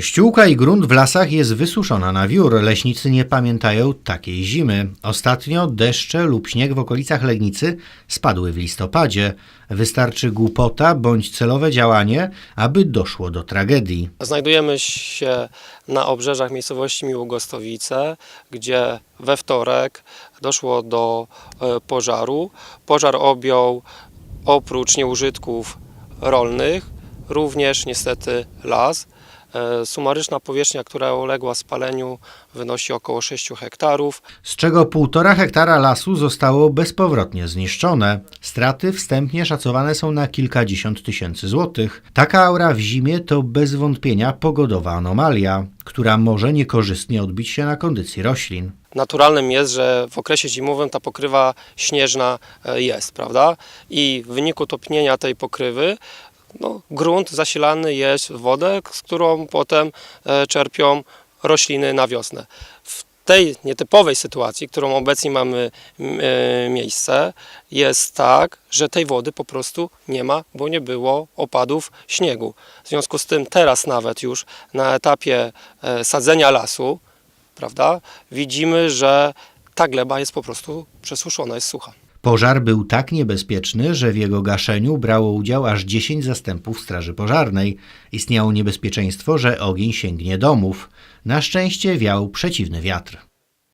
Ściółka i grunt w lasach jest wysuszona na wiór. Leśnicy nie pamiętają takiej zimy. Ostatnio deszcze lub śnieg w okolicach Legnicy spadły w listopadzie. Wystarczy głupota bądź celowe działanie, aby doszło do tragedii. Znajdujemy się na obrzeżach miejscowości Miłogostowice, gdzie we wtorek doszło do e, pożaru. Pożar objął oprócz nieużytków rolnych również niestety las. E, Sumaryczna powierzchnia, która uległa spaleniu wynosi około 6 hektarów. z czego 1,5 hektara lasu zostało bezpowrotnie zniszczone. Straty wstępnie szacowane są na kilkadziesiąt tysięcy złotych. Taka aura w zimie to bez wątpienia pogodowa anomalia, która może niekorzystnie odbić się na kondycji roślin. naturalnym jest, że w okresie zimowym ta pokrywa śnieżna e, jest, prawda? I w wyniku topnienia tej pokrywy no, grunt zasilany jest wodę, z którą potem e, czerpią rośliny na wiosnę. W tej nietypowej sytuacji, którą obecnie mamy e, miejsce, jest tak, że tej wody po prostu nie ma, bo nie było opadów śniegu. W związku z tym teraz nawet już na etapie e, sadzenia lasu, prawda, widzimy, że ta gleba jest po prostu przesuszona, jest sucha. Pożar był tak niebezpieczny, że w jego gaszeniu brało udział aż 10 zastępów Straży Pożarnej. Istniało niebezpieczeństwo, że ogień sięgnie domów. Na szczęście wiał przeciwny wiatr.